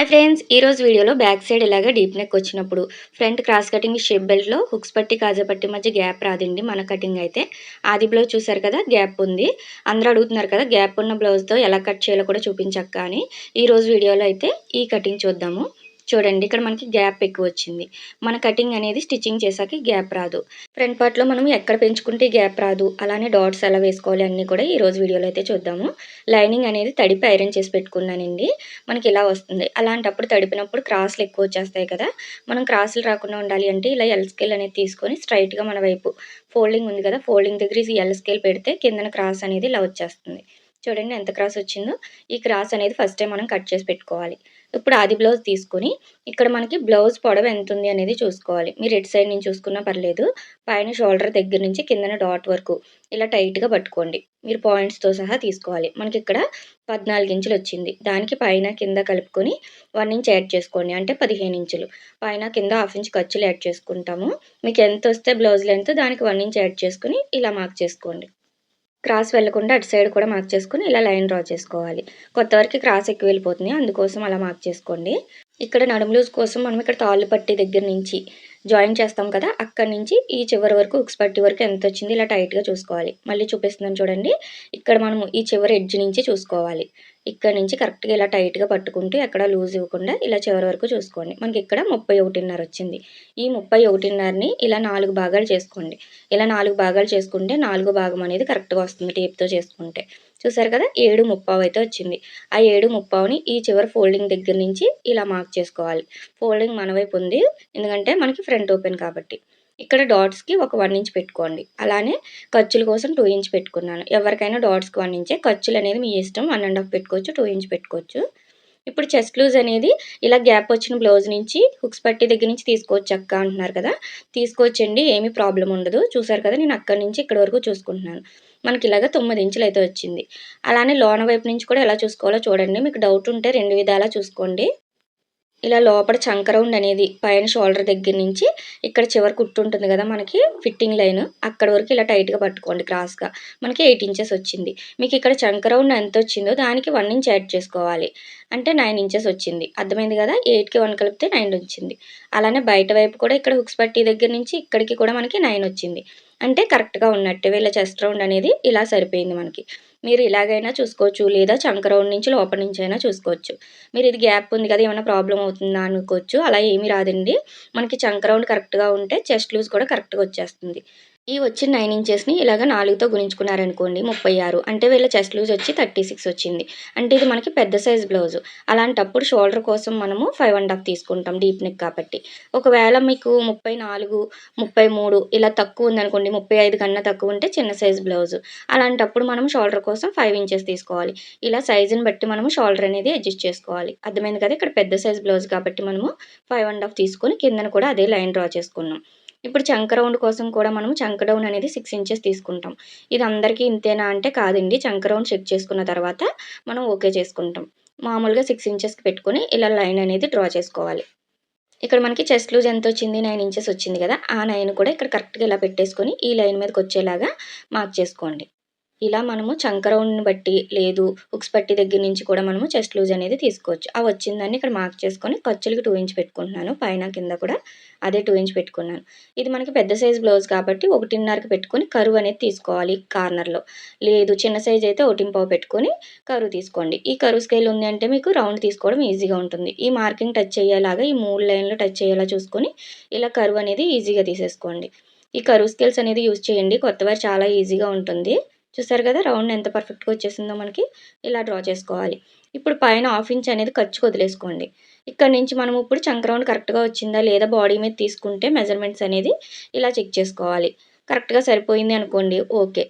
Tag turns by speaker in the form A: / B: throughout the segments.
A: Hi friends ఈ రోజు వీడియోలో బ్యాక్ సైడ్ ఇలాగే డీప్ నెక్ వచ్చినప్పుడు ఫ్రంట్ క్రాస్ కటింగ్ షేప్ బెల్ట్లో హుక్స్ పట్టి కాజా పట్టి మధ్య గ్యాప్ రాదండి మన కటింగ్ అయితే. ఆది బ్లౌజ్ చూసారు కదా గ్యాప్ ఉంది. అందరూ అడుగుతున్నారు కదా గ్యాప్ ఉన్న బ్లౌజ్తో ఎలా కట్ చేయాలో కూడా చూపించక్క అని. ఈరోజు వీడియోలో అయితే ఈ కటింగ్ చూద్దాము. చూడండి ఇక్కడ మనకి గ్యాప్ ఎక్కువ వచ్చింది. మన కటింగ్ అనేది స్టిచ్చింగ్ చేసాక గ్యాప్ రాదు. ఫ్రంట్ పార్ట్లో మనం ఎక్కడ పెంచుకుంటే గ్యాప్ రాదు. అలానే డాట్స్ ఎలా వేసుకోవాలి అన్నీ కూడా ఈ రోజు వీడియోలో అయితే చూద్దాము. లైనింగ్ అనేది తడిపి ఐరన్ చేసి పెట్టుకున్నానండి. మనకి ఇలా వస్తుంది. అలాంటప్పుడు తడిపినప్పుడు క్రాస్లు ఎక్కువ వచ్చేస్తాయి కదా. మనం క్రాసులు రాకుండా ఉండాలి అంటే ఇలా ఎల్ స్కేల్ అనేది తీసుకొని స్ట్రైట్గా మన వైపు ఫోల్డింగ్ ఉంది కదా ఫోల్డింగ్ దగ్గర ఈ ఎల్ స్కేల్ పెడితే కిందన క్రాస్ అనేది ఇలా వచ్చేస్తుంది. చూడండి ఎంత క్రాస్ వచ్చిందో. ఈ క్రాస్ అనేది ఫస్ట్ టైం మనం కట్ చేసి పెట్టుకోవాలి. ఇప్పుడు ఆది బ్లౌజ్ తీసుకొని ఇక్కడ మనకి బ్లౌజ్ పొడవు ఎంత ఉంది అనేది చూసుకోవాలి. మీరు ఎటు సైడ్ నుంచి చూసుకున్నా పర్లేదు. పైన షోల్డర్ దగ్గర నుంచి కిందన డాట్ వరకు ఇలా టైట్గా పట్టుకోండి. మీరు పాయింట్స్తో సహా తీసుకోవాలి. మనకి ఇక్కడ పద్నాలుగు ఇంచులు వచ్చింది. దానికి పైన కింద కలుపుకొని వన్ ఇంచ్ యాడ్ చేసుకోండి. అంటే పదిహేను ఇంచులు. పైన కింద హాఫ్ ఇంచ్ ఖర్చులు యాడ్ చేసుకుంటాము. మీకు ఎంత వస్తే బ్లౌజ్ లెంత్ దానికి వన్ ఇంచ్ యాడ్ చేసుకుని ఇలా మార్క్ చేసుకోండి. క్రాస్ వెళ్ళకుండా అటు సైడ్ కూడా మార్క్ చేసుకుని ఇలా లైన్ డ్రా చేసుకోవాలి. కొత్త వరకు క్రాస్ ఎక్కువ వెళ్ళిపోతుంది. అందుకోసం అలా మార్క్ చేసుకోండి. ఇక్కడ నడుము లూజ్ కోసం మనం ఇక్కడ తాళ్ళు పట్టి దగ్గర నుంచి జాయిన్ చేస్తాం కదా అక్కడి నుంచి ఈ చివరి వరకు ఉక్స్ పట్టి వరకు ఎంత వచ్చింది ఇలా టైట్గా చూసుకోవాలి. మళ్ళీ చూపిస్తున్నాను చూడండి. ఇక్కడ మనము ఈ చివరి ఎడ్జ్ నుంచి చూసుకోవాలి. ఇక్కడ నుంచి కరెక్ట్గా ఇలా టైట్గా పట్టుకుంటూ ఎక్కడ లూజ్ ఇవ్వకుండా ఇలా చివరి వరకు చూసుకోండి. మనకి ఇక్కడ ముప్పై ఒకటిన్నర వచ్చింది. ఈ ముప్పై ఒకటిన్నరని ఇలా నాలుగు భాగాలు చేసుకోండి. ఇలా నాలుగు భాగాలు చేసుకుంటే నాలుగో భాగం అనేది కరెక్ట్గా వస్తుంది టేప్తో చేసుకుంటే. చూసారు కదా? ఏడు ముప్పావు అయితే వచ్చింది. ఆ ఏడు ముప్పావుని ఈ చివరి ఫోల్డింగ్ దగ్గర నుంచి ఇలా మార్క్ చేసుకోవాలి. ఫోల్డింగ్ మన వైపు ఉంది. ఎందుకంటే మనకి ఫ్రంట్ ఓపెన్ కాబట్టి. ఇక్కడ డాట్స్కి ఒక వన్ ఇంచ్ పెట్టుకోండి. అలానే ఖర్చుల కోసం టూ ఇంచ్ పెట్టుకున్నాను. ఎవరికైనా డాట్స్కి వన్ ఇంచే ఖర్చులు అనేది మీ ఇష్టం. వన్ అండ్ హాఫ్ పెట్టుకోవచ్చు. టూ ఇంచ్ పెట్టుకోవచ్చు. ఇప్పుడు చెస్ట్ లూజ్ అనేది ఇలా గ్యాప్ వచ్చిన బ్లౌజ్ నుంచి హుక్స్ పట్టి దగ్గర నుంచి తీసుకోవచ్చు అక్క అంటున్నారు కదా. తీసుకోవచ్చండి ఏమీ ప్రాబ్లం ఉండదు. చూసారు కదా నేను అక్కడి నుంచి ఇక్కడ వరకు చూసుకుంటున్నాను. మనకి ఇలాగ తొమ్మిది ఇంచులు అయితే వచ్చింది. అలానే లోన వైపు నుంచి కూడా ఎలా చూసుకోవాలో చూడండి. మీకు డౌట్ ఉంటే రెండు విధాలా చూసుకోండి. ఇలా లోపల చంక రౌండ్ అనేది పైన షోల్డర్ దగ్గర నుంచి ఇక్కడ చివరి కుట్టు ఉంటుంది కదా మనకి ఫిట్టింగ్ లైన్. అక్కడ వరకు ఇలా టైట్గా పట్టుకోండి క్రాస్గా మనకి ఎయిట్ ఇంచెస్ వచ్చింది. మీకు ఇక్కడ చంక రౌండ్ ఎంత వచ్చిందో దానికి వన్ ఇంచ్ యాడ్ చేసుకోవాలి. అంటే నైన్ ఇంచెస్ వచ్చింది. అర్థమైంది కదా? ఎయిట్కి వన్ కలిపితే నైన్ వచ్చింది. అలానే బయట వైపు కూడా ఇక్కడ హుక్స్ పట్టి దగ్గర నుంచి ఇక్కడికి కూడా మనకి నైన్ వచ్చింది. అంటే కరెక్ట్గా ఉన్నట్టే వీళ్ళ చెస్ట్ రౌండ్ అనేది ఇలా సరిపోయింది మనకి. మీరు ఇలాగైనా చూసుకోవచ్చు. లేదా చంక రౌండ్ నుంచి లోపల నుంచి అయినా చూసుకోవచ్చు. మీరు ఇది గ్యాప్ ఉంది కదా ఏమైనా ప్రాబ్లం అవుతుందా అనుకోవచ్చు. అలా ఏమీ రాదండి. మనకి చంక రౌండ్ కరెక్ట్గా ఉంటే చెస్ట్ లూజ్ కూడా కరెక్ట్గా వచ్చేస్తుంది. ఈ వచ్చిన నైన్ ఇంచెస్ని ఇలాగ నాలుగుతో గుణించుకున్నారనుకోండి ముప్పై ఆరు. అంటే వీళ్ళ చెస్ట్ లూజ్ వచ్చి థర్టీ సిక్స్ వచ్చింది. అంటే ఇది మనకి పెద్ద సైజ్ బ్లౌజ్ అలాంటప్పుడు షోల్డర్ కోసం మనము ఫైవ్ అండ్ హాఫ్ తీసుకుంటాం డీప్ నెక్ కాబట్టి. ఒకవేళ మీకు ముప్పై నాలుగు ముప్పై మూడు ఇలా తక్కువ ఉందనుకోండి ముప్పై ఐదు కన్నా తక్కువ ఉంటే చిన్న సైజ్ బ్లౌజ్ అలాంటప్పుడు మనం షోల్డర్ కోసం ఫైవ్ ఇంచెస్ తీసుకోవాలి. ఇలా సైజుని బట్టి మనము షోల్డర్ అనేది అడ్జస్ట్ చేసుకోవాలి. అర్థమైంది కదా? ఇక్కడ పెద్ద సైజ్ బ్లౌజ్ కాబట్టి మనము ఫైవ్ అండ్ హాఫ్ తీసుకొని కిందన కూడా అదే లైన్ డ్రా చేసుకున్నాం. ఇప్పుడు చంక రౌండ్ కోసం కూడా మనం చంక డౌన్ అనేది సిక్స్ ఇంచెస్ తీసుకుంటాం. ఇది అందరికీ ఇంతేనా అంటే కాదండి. చంక రౌండ్ చెక్ చేసుకున్న తర్వాత మనం ఓకే చేసుకుంటాం. మామూలుగా సిక్స్ ఇంచెస్కి పెట్టుకొని ఇలా లైన్ అనేది డ్రా చేసుకోవాలి. ఇక్కడ మనకి చెస్ట్ లూజ్ ఎంత వచ్చింది? నైన్ ఇంచెస్ వచ్చింది కదా. ఆ నైన్ కూడా ఇక్కడ కరెక్ట్గా ఇలా పెట్టేసుకొని ఈ లైన్ మీదకి వచ్చేలాగా మార్క్ చేసుకోండి. ఇలా మనము చంకరౌండ్ని బట్టి లేదు హుక్స్ పట్టి దగ్గర నుంచి కూడా మనము చెస్ట్ లూజ్ అనేది తీసుకోవచ్చు. ఆ వచ్చిందాన్ని ఇక్కడ మార్క్ చేసుకొని ఖర్చులకి టూ ఇంచ్ పెట్టుకుంటున్నాను. పైన కింద కూడా అదే టూ ఇంచ్ పెట్టుకున్నాను. ఇది మనకి పెద్ద సైజ్ బ్లౌజ్ కాబట్టి ఒకటిన్నరకి పెట్టుకొని కరువు అనేది తీసుకోవాలి కార్నర్లో లేదు చిన్న సైజ్ అయితే ఒకటింపావు పెట్టుకొని కరువు తీసుకోండి. ఈ కరువు స్కేల్ ఉంది అంటే మీకు రౌండ్ తీసుకోవడం ఈజీగా ఉంటుంది. ఈ మార్కింగ్ టచ్ అయ్యేలాగా ఈ మూడు లైన్లో టచ్ అయ్యేలా చూసుకొని ఇలా కరువు అనేది ఈజీగా తీసేసుకోండి. ఈ కరువు స్కేల్స్ అనేది యూజ్ చేయండి. కొత్తవారు చాలా ఈజీగా ఉంటుంది. చూసారు కదా రౌండ్ ఎంత పర్ఫెక్ట్గా వచ్చేసిందో మనకి ఇలా డ్రా చేసుకోవాలి. ఇప్పుడు పైన హాఫ్ ఇంచ్ అనేది ఖర్చు వదిలేసుకోండి. ఇక్కడ నుంచి మనం ఇప్పుడు చంక రౌండ్ కరెక్ట్గా వచ్చిందా లేదా బాడీ మీద తీసుకుంటే మెజర్మెంట్స్ అనేది ఇలా చెక్ చేసుకోవాలి. కరెక్ట్గా సరిపోయింది అనుకోండి ఓకే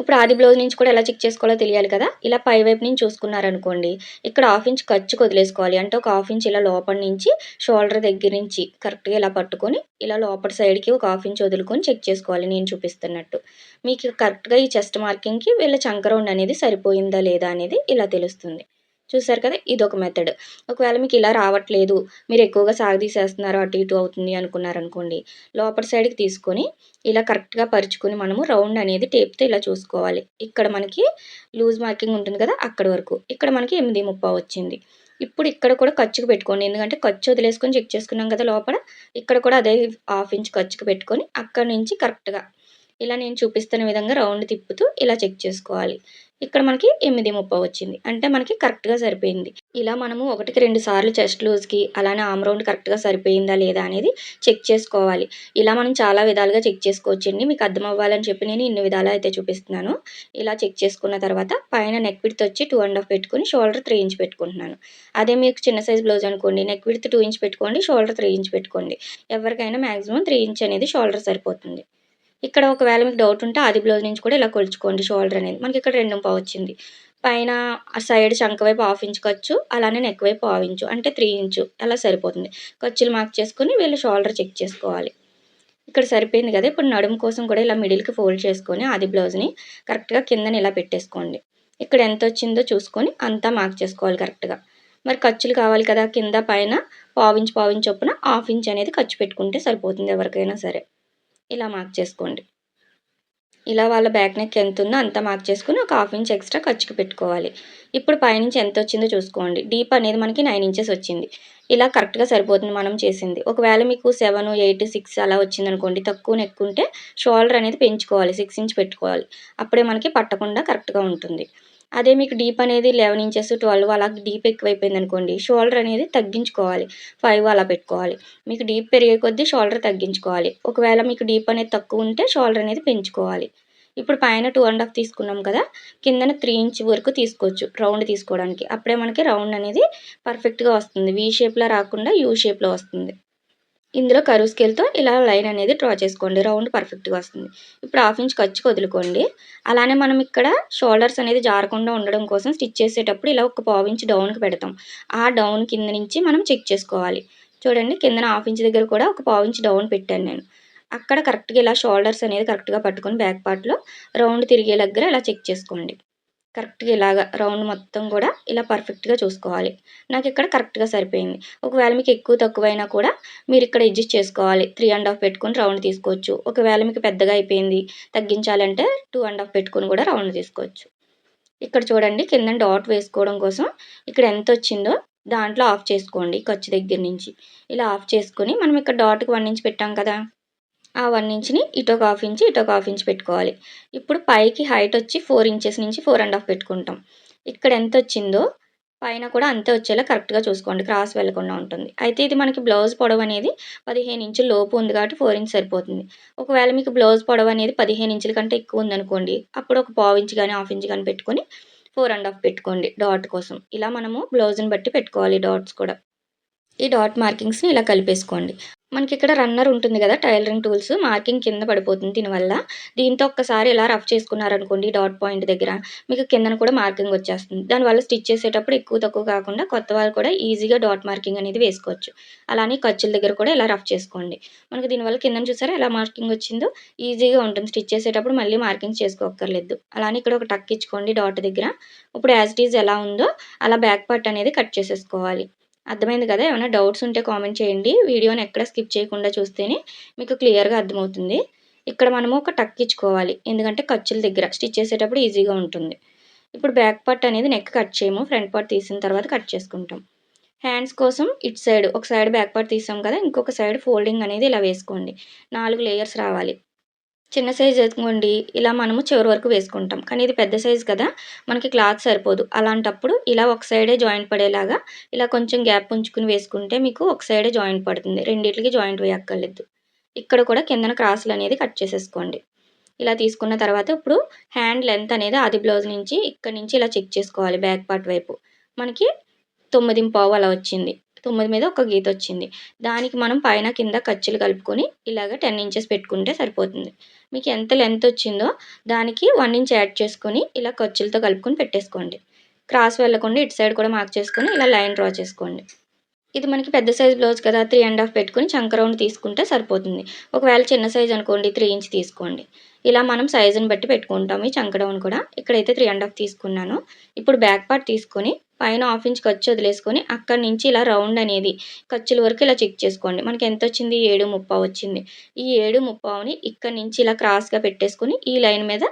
A: ఇప్పుడు ఆది బ్లౌజ్ నుంచి కూడా ఎలా చెక్ చేసుకోవాలో తెలియాలి కదా. ఇలా పై వైపు నుంచి చూసుకున్నారనుకోండి ఇక్కడ హాఫ్ ఇంచ్ ఖర్చు వదిలేసుకోవాలి అంటే ఒక హాఫ్ ఇంచ్ ఇలా లోపల నుంచి షోల్డర్ దగ్గర నుంచి కరెక్ట్గా ఇలా పట్టుకొని ఇలా లోపల సైడ్కి ఒక హాఫ్ ఇంచ్ వదులుకొని చెక్ చేసుకోవాలి. నేను చూపిస్తున్నట్టు. మీకు కరెక్ట్గా ఈ చెస్ట్ మార్కింగ్కి వీళ్ళ చంకరౌండ్ అనేది సరిపోయిందా లేదా అనేది ఇలా తెలుస్తుంది. చూసారు కదా ఇది ఒక మెథడ్ ఒకవేళ మీకు ఇలా రావట్లేదు మీరు ఎక్కువగా సాగదీసేస్తున్నారు అటు ఇటు అవుతుంది అనుకున్నారనుకోండి లోపల సైడ్కి తీసుకొని ఇలా కరెక్ట్గా పరుచుకొని మనము రౌండ్ అనేది టేప్తో ఇలా చూసుకోవాలి. ఇక్కడ మనకి లూజ్ మార్కింగ్ ఉంటుంది కదా అక్కడ వరకు. ఇక్కడ మనకి ఎనిమిది ముప్పై వచ్చింది. ఇప్పుడు ఇక్కడ కూడా ఖర్చుకు పెట్టుకోండి ఎందుకంటే ఖర్చు వదిలేసుకొని చెక్ చేసుకున్నాం కదా లోపల ఇక్కడ కూడా అదే హాఫ్ ఇంచ్ ఖర్చుకు పెట్టుకొని అక్కడి నుంచి కరెక్ట్గా ఇలా నేను చూపిస్తున్న విధంగా రౌండ్ తిప్పుతూ ఇలా చెక్ చేసుకోవాలి. ఇక్కడ మనకి ఎనిమిది ముప్పై వచ్చింది. అంటే మనకి కరెక్ట్గా సరిపోయింది. ఇలా మనము ఒకటికి రెండు సార్లు చెస్ట్ లూజ్కి అలానే ఆమ్ రౌండ్ కరెక్ట్గా సరిపోయిందా లేదా అనేది చెక్ చేసుకోవాలి. ఇలా మనం చాలా విధాలుగా చెక్ చేసుకోవచ్చండి. మీకు అర్థం అవ్వాలని చెప్పి నేను ఇన్ని విధాలు అయితే చూపిస్తున్నాను. ఇలా చెక్ చేసుకున్న తర్వాత పైన నెక్ విడ్త్ వచ్చి టూ అండ్ హాఫ్ పెట్టుకుని షోల్డర్ త్రీ ఇంచ్ పెట్టుకుంటున్నాను. అదే మీకు చిన్న సైజ్ బ్లౌజ్ అనుకోండి. నెక్ విడ్త్ టూ ఇంచ్ పెట్టుకోండి షోల్డర్ త్రీ ఇంచ్ పెట్టుకోండి. ఎవరికైనా మ్యాక్సిమం త్రీ ఇంచ్ అనేది షోల్డర్ సరిపోతుంది. ఇక్కడ ఒకవేళ మీకు డౌట్ ఉంటే ఆది బ్లౌజ్ నుంచి కూడా ఇలా కొలుచుకోండి షోల్డర్ అనేది. మనకి ఇక్కడ రెండు పావు వచ్చింది. పైన సైడ్ శంఖ వైపు హాఫ్ ఇంచ్ ఖర్చు అలానే నెక్ వైపు హాఫ్ ఇంచు అంటే త్రీ ఇంచు అలా సరిపోతుంది. ఖర్చులు మార్క్ చేసుకుని వీళ్ళు షోల్డర్ చెక్ చేసుకోవాలి. ఇక్కడ సరిపోయింది కదా? ఇప్పుడు నడుము కోసం కూడా ఇలా మిడిల్కి ఫోల్డ్ చేసుకొని ఆది బ్లౌజ్ని కరెక్ట్గా కిందని ఇలా పెట్టేసుకోండి. ఇక్కడ ఎంత వచ్చిందో చూసుకొని అంతా మార్క్ చేసుకోవాలి కరెక్ట్గా మరి ఖర్చులు కావాలి కదా? కింద పైన పావించి పావించి చొప్పున హాఫ్ ఇంచ్ అనేది ఖర్చు పెట్టుకుంటే సరిపోతుంది ఎవరికైనా సరే. ఇలా మార్క్ చేసుకోండి. ఇలా వాళ్ళ బ్యాక్ నెక్ ఎంత ఉందో అంత మార్క్ చేసుకుని ఒక హాఫ్ ఇంచ్ ఎక్స్ట్రా ఖర్చుకు పెట్టుకోవాలి. ఇప్పుడు పైనుంచి ఎంత వచ్చిందో చూసుకోండి. డీప్ అనేది మనకి నైన్ ఇంచెస్ వచ్చింది. ఇలా కరెక్ట్గా సరిపోతుంది మనం చేసింది. ఒకవేళ మీకు సెవెన్ ఎయిట్ సిక్స్ అలా వచ్చింది అనుకోండి తక్కువ నెక్ ఉంటే షోల్డర్ అనేది పెంచుకోవాలి సిక్స్ ఇంచ్ పెట్టుకోవాలి. అప్పుడే మనకి పట్టకుండా కరెక్ట్గా ఉంటుంది. అదే మీకు డీప్ అనేది లెవెన్ ఇంచెస్ ట్వెల్వ్ అలా డీప్ ఎక్కువైపోయింది అనుకోండి షోల్డర్ అనేది తగ్గించుకోవాలి. ఫైవ్ అలా పెట్టుకోవాలి. మీకు డీప్ పెరిగే కొద్దీ షోల్డర్ తగ్గించుకోవాలి. ఒకవేళ మీకు డీప్ అనేది తక్కువ ఉంటే షోల్డర్ అనేది పెంచుకోవాలి. ఇప్పుడు పైన టూ అండ్ హాఫ్ తీసుకున్నాం కదా కిందన త్రీ ఇంచ్ వరకు తీసుకోవచ్చు రౌండ్ తీసుకోవడానికి. అప్పుడే మనకి రౌండ్ అనేది పర్ఫెక్ట్గా వస్తుంది. వీ షేప్లో రాకుండా యూ షేప్లో వస్తుంది. ఇందులో కరువు స్కేల్తో ఇలా లైన్ అనేది డ్రా చేసుకోండి. రౌండ్ పర్ఫెక్ట్గా వస్తుంది. ఇప్పుడు హాఫ్ ఇంచ్ ఖర్చుకు వదులుకోండి. అలానే మనం ఇక్కడ షోల్డర్స్ అనేది జారకుండా ఉండడం కోసం స్టిచ్ చేసేటప్పుడు ఇలా ఒక పావు ఇంచ్ డౌన్కి పెడతాం. ఆ డౌన్ కింద నుంచి మనం చెక్ చేసుకోవాలి. చూడండి కిందన హాఫ్ ఇంచ్ దగ్గర కూడా ఒక పావు ఇంచ్ డౌన్ పెట్టాను నేను. అక్కడ కరెక్ట్గా ఇలా షోల్డర్స్ అనేది కరెక్ట్గా పట్టుకొని బ్యాక్ పార్ట్లో రౌండ్ తిరిగే దగ్గర ఇలా చెక్ చేసుకోండి. కరెక్ట్గా ఇలాగ రౌండ్ మొత్తం కూడా ఇలా పర్ఫెక్ట్గా చూసుకోవాలి. నాకు ఇక్కడ కరెక్ట్గా సరిపోయింది. ఒకవేళ మీకు ఎక్కువ తక్కువైనా కూడా మీరు ఇక్కడ అడ్జస్ట్ చేసుకోవాలి. త్రీ అండ్ హాఫ్ పెట్టుకొని రౌండ్ తీసుకోవచ్చు. ఒకవేళ మీకు పెద్దగా అయిపోయింది తగ్గించాలంటే టూ అండ్ హాఫ్ పెట్టుకొని కూడా రౌండ్ తీసుకోవచ్చు. ఇక్కడ చూడండి కింద డాట్ వేసుకోవడం కోసం ఇక్కడ ఎంత వచ్చిందో దాంట్లో ఆఫ్ చేసుకోండి. ఖర్చు దగ్గర నుంచి. ఇలా ఆఫ్ చేసుకొని మనం ఇక్కడ డాట్కి వన్ ఇంచ్ పెట్టాం కదా. ఆ వన్ ఇంచ్ని ఇటు ఒక హాఫ్ ఇంచ్ ఇటు ఒక హాఫ్ ఇంచ్ పెట్టుకోవాలి. ఇప్పుడు పైకి హైట్ వచ్చి ఫోర్ ఇంచెస్ నుంచి ఫోర్ అండ్ హాఫ్ పెట్టుకుంటాం. ఇక్కడ ఎంత వచ్చిందో పైన కూడా అంతే వచ్చేలా కరెక్ట్గా చూసుకోండి. క్రాస్ వెళ్ళకుండా ఉంటుంది. అయితే ఇది మనకి బ్లౌజ్ పొడవు అనేది పదిహేను ఇంచుల లోపు ఉంది కాబట్టి ఫోర్ ఇంచ్ సరిపోతుంది. ఒకవేళ మీకు బ్లౌజ్ పొడవు అనేది పదిహేను ఇంచుల కంటే ఎక్కువ ఉందనుకోండి అప్పుడు ఒక పావు ఇంచ్ కానీ హాఫ్ ఇంచ్ కానీ పెట్టుకొని ఫోర్ అండ్ హాఫ్ పెట్టుకోండి డాట్ కోసం. ఇలా మనము బ్లౌజ్ని బట్టి పెట్టుకోవాలి డాట్స్ కూడా. ఈ డాట్ మార్కింగ్స్ని ఇలా కలిపేసుకోండి. మనకి ఇక్కడ రన్నర్ ఉంటుంది కదా టైలరింగ్ టూల్స్ మార్కింగ్ కింద పడిపోతుంది దీనివల్ల. దీంతో ఒక్కసారి ఇలా రఫ్ చేసుకున్నారనుకోండి డాట్ పాయింట్ దగ్గర మీకు కిందన కూడా మార్కింగ్ వచ్చేస్తుంది. దానివల్ల స్టిచ్ చేసేటప్పుడు ఎక్కువ తక్కువ కాకుండా కొత్త వాళ్ళు కూడా ఈజీగా డాట్ మార్కింగ్ అనేది వేసుకోవచ్చు. అలానే ఖర్చుల దగ్గర కూడా ఇలా రఫ్ చేసుకోండి. మనకి దీనివల్ల కిందన చూసారా ఎలా మార్కింగ్ వచ్చిందో? ఈజీగా ఉంటుంది. స్టిచ్ చేసేటప్పుడు మళ్ళీ మార్కింగ్ చేసుకోక్కర్లేదు. అలానే ఇక్కడ ఒక టక్ ఇచ్చుకోండి డాట్ దగ్గర. ఇప్పుడు యాజ్ ఇట్ ఈజ్ ఎలా ఉందో అలా బ్యాక్ పార్ట్ అనేది కట్ చేసేసుకోవాలి. అర్థమైంది కదా? ఏమైనా డౌట్స్ ఉంటే కామెంట్ చేయండి. వీడియోని ఎక్కడ స్కిప్ చేయకుండా చూస్తేనే మీకు క్లియర్గా అర్థమవుతుంది. ఇక్కడ మనము ఒక టక్ ఇచ్చుకోవాలి. ఎందుకంటే ఖర్చుల దగ్గర స్టిచ్ చేసేటప్పుడు ఈజీగా ఉంటుంది. ఇప్పుడు బ్యాక్ పార్ట్ అనేది నెక్ కట్ చేయము. ఫ్రంట్ పార్ట్ తీసిన తర్వాత కట్ చేసుకుంటాం. హ్యాండ్స్ కోసం ఇటు సైడ్ ఒక సైడ్ బ్యాక్ పార్ట్ తీసాం కదా? ఇంకొక సైడ్ ఫోల్డింగ్ అనేది ఇలా వేసుకోండి. నాలుగు లేయర్స్ రావాలి. చిన్న సైజ్ ఎదుగుండి ఇలా మనము చివరి వరకు వేసుకుంటాం. కానీ ఇది పెద్ద సైజ్ కదా మనకి క్లాత్ సరిపోదు. అలాంటప్పుడు ఇలా ఒక సైడే జాయింట్ పడేలాగా ఇలా కొంచెం గ్యాప్ ఉంచుకుని వేసుకుంటే మీకు ఒక సైడే జాయింట్ పడుతుంది. రెండింటికి జాయింట్ వేయక్కర్లేదు. ఇక్కడ కూడా కిందన క్రాసులు అనేది కట్ చేసేసుకోండి. ఇలా తీసుకున్న తర్వాత ఇప్పుడు హ్యాండ్ లెంత్ అనేది ఆది బ్లౌజ్ నుంచి ఇక్కడ నుంచి ఇలా చెక్ చేసుకోవాలి బ్యాక్ పార్ట్ వైపు. మనకి తొమ్మిది పావు అలా వచ్చింది. తొమ్మిది మీద ఒక గీత వచ్చింది. దానికి మనం పైన కింద ఖర్చులు కలుపుకొని ఇలాగ టెన్ ఇంచెస్ పెట్టుకుంటే సరిపోతుంది. మీకు ఎంత లెంత్ వచ్చిందో దానికి వన్ ఇంచ్ యాడ్ చేసుకొని ఇలా ఖర్చులతో కలుపుకొని పెట్టేసుకోండి. క్రాస్ వెళ్ళకుండా ఇటు సైడ్ కూడా మార్క్ చేసుకొని ఇలా లైన్ డ్రా చేసుకోండి. ఇది మనకి పెద్ద సైజ్ బ్లౌజ్ కదా త్రీ అండ్ హాఫ్ పెట్టుకుని చంక రౌండ్ తీసుకుంటే సరిపోతుంది. ఒకవేళ చిన్న సైజ్ అనుకోండి త్రీ ఇంచ్ తీసుకోండి. ఇలా మనం సైజుని బట్టి పెట్టుకుంటాము. ఈ చంక డౌన్ కూడా ఇక్కడైతే త్రీ అండ్ హాఫ్ తీసుకున్నాను. ఇప్పుడు బ్యాక్ పార్ట్ తీసుకొని పైన హాఫ్ ఇంచ్ ఖర్చు వదిలేసుకొని అక్కడి నుంచి ఇలా రౌండ్ అనేది ఖర్చుల వరకు ఇలా చెక్ చేసుకోండి. మనకి ఎంత వచ్చింది? ఏడు ముప్పావు వచ్చింది. ఈ ఏడు ముప్పావుని ఇక్కడి నుంచి ఇలా క్రాస్గా పెట్టేసుకొని ఈ లైన్ మీద